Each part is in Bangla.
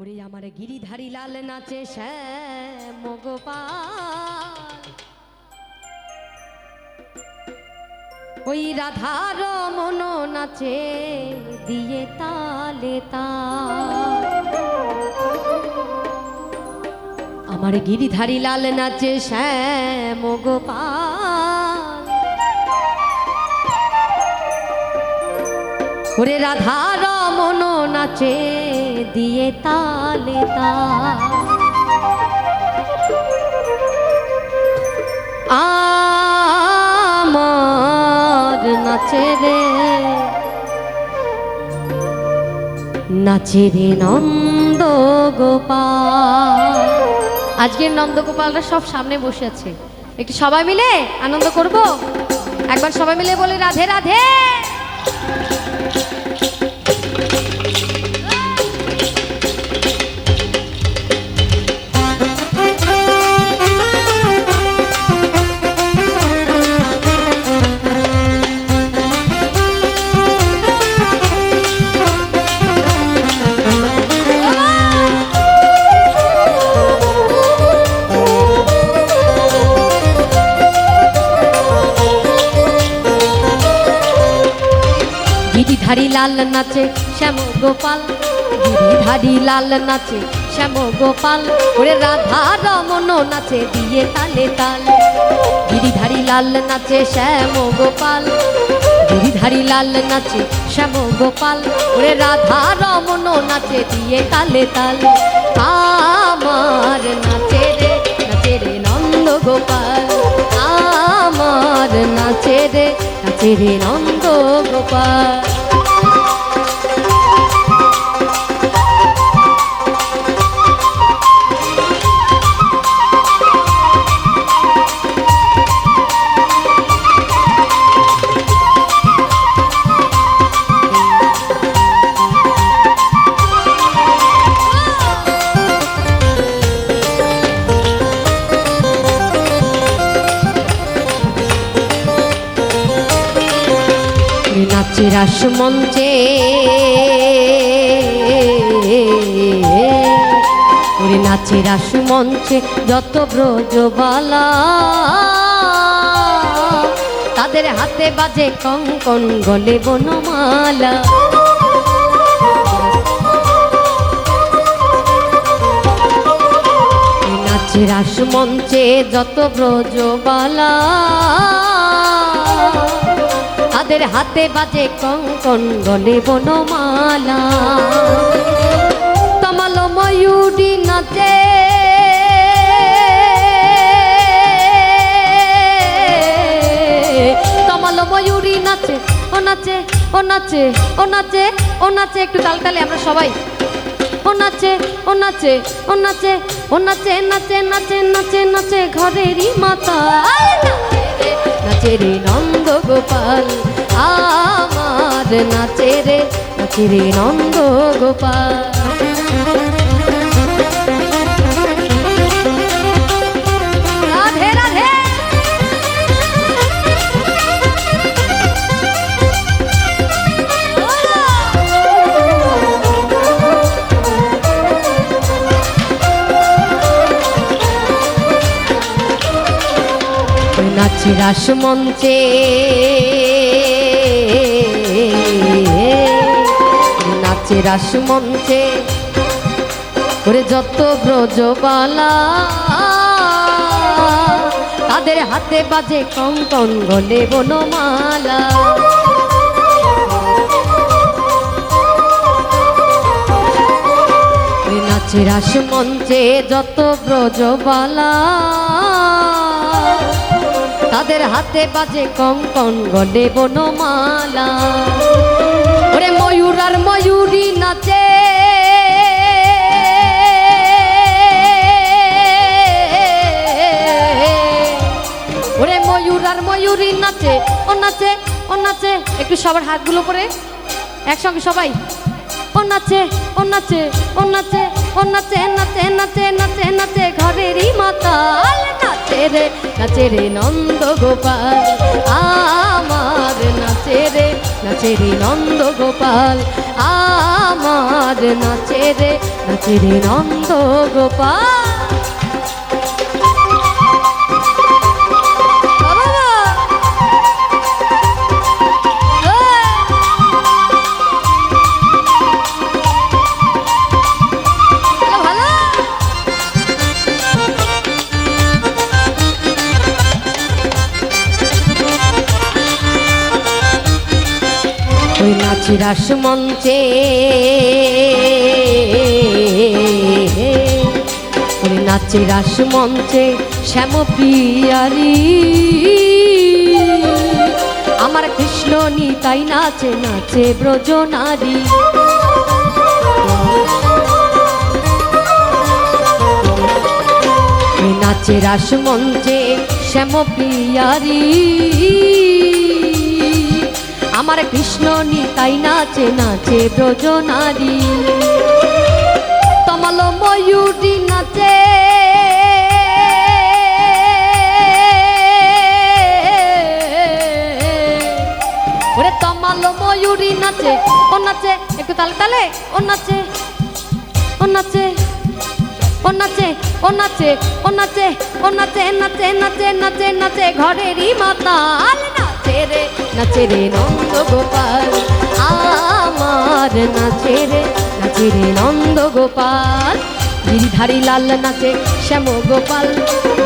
ওরে আমার গিরিধারী লাল নাচে ওই রাধার মন নাচে দিয়ে তালে আমার গিরিধারি লাল নাচে ওরে রাধার মন নাচে দিয়ে তালে তাল। আমার নাচে রে নাচে রে নন্দ গোপাল। আজকের নন্দ গোপালরা সব সামনে বসে আছে। একটু সবাই মিলে আনন্দ করব? একবার সবাই মিলে বলে, রাধে রাধে। গিরিধারী লাল নাচে শ্যাম গোপাল গিরিধারী লাল নাচে শ্যাম গোপাল, ওরে রাধা রমন নাচে দিয়ে তালে তাল। গিরিধারী লাল নাচে শ্যাম গোপাল গিরিধারী লাল নাচে শ্যাম গোপাল, ওরে রাধা রমন নাচে দিয়ে তালে তাল। আমার নাচে রে নাচে রে নন্দ গোপাল, আমার নাচে রে নাচে রে নন্দ গোপাল। নাচে রাস মঞ্চে ওরে নাচে রাস মঞ্চে যত ব্রজবালা তাদের হাতে বাজে কঙ্কন গলে বনমালা। নাচে রাস মঞ্চে যত ব্রজবালা তাদের হাতে বাজে কঙ্কন গলে বনমালা। তমাল ময়ূরী নাচে। তমাল ময়ূরী নাচে, ও নাচে ও নাচে ও নাচে ও নাচে। একটু তালতালে আমরা সবাই। ও নাচে ও নাচে ও নাচে ও নাচে নাচে নাচে নাচে নাচে ঘরেরই মাতা নাচে রে নন্দ গোপাল। আমার নাচে রে নাচে রে নন্দ গোপাল। নাচে রাস মঞ্চে নাচে রাস মঞ্চে ওরে যত ব্রজবালা, তাদের হাতে বাজে কঙ্কন গলে বনমালা। নাচে রাস মঞ্চে যত ব্রজবালা, তাদের হাতে বাজে কঙ্কন গলে বনমালা। ওরে ময়ূর আর ময়ূরী নাচে ওরে ময়ূর আর ময়ূরী নাচে, ও নাচে ও নাচে। একটু সবার হাতগুলো পরে, একসঙ্গে সবাই। ও নাচে ও নাচে ও নাচে ও নাচে নাচে নাচে নাচে নাচে। ঘরেরই মাতাল নাচে রে নাচে রে নন্দ গোপাল। আমার নাচে রে নাচে রে নন্দ গোপাল। আমার নাচে রে নাচে রে নন্দ গোপাল। নাচি রাস মঞ্চে। নাচি রাস মঞ্চে শ্যাম প্রিয়ারি আমার কৃষ্ণ নিতাই নাচে নাচে ব্রজ নারী। নাচে রাস মঞ্চে শ্যাম প্রিয়ারি আমার কৃষ্ণ নিতাই নাচে নাচে ব্রজ নারী তমাল ময়ূরী নাচে। ওরে তমাল ময়ূরী নাচে, ও নাচে, একটু তালে তালে, ও নাচে ও নাচে ও নাচে ও নাচে ও নাচে ও নাচে নাচে নাচে নাচে নাচে, ঘরেরই মাতাল। নাচে রে নাচে রে নন্দ গোপাল। আমার নাচে রে নাচে রে নন্দ গোপাল। গিরিধারী লাল নাচে শ্যাম গোপাল।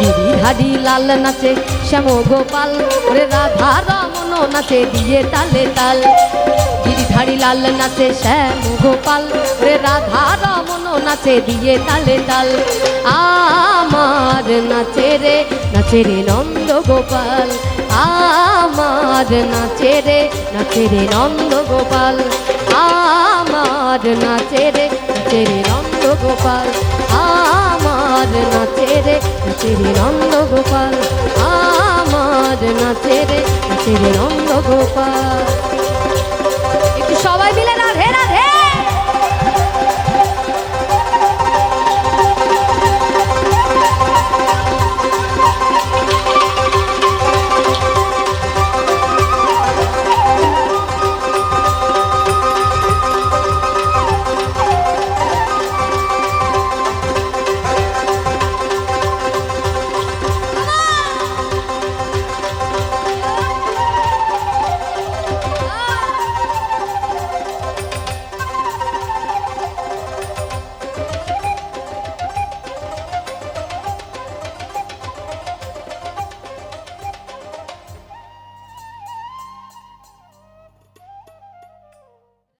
গিরিধারী লাল নাচে শ্যাম গোপাল। ওরে রাধা রমন নাচে দিয়ে তালে তাল। গিরিধারী লাল নাচে শ্যাম গোপাল। রে রাধা রমন নাচে দিয়ে তালে তাল। আমার নাচে রে নাচে রে নন্দ গোপাল। আমার নাচে রে নাচে রে নন্দ গোপাল আমার নাচে রে নাচে রে নন্দ গোপাল আমার নাচে রে নাচে রে নন্দ গোপাল আমার নাচে রে নাচে রে নন্দ গোপাল একটু সবাই মিলে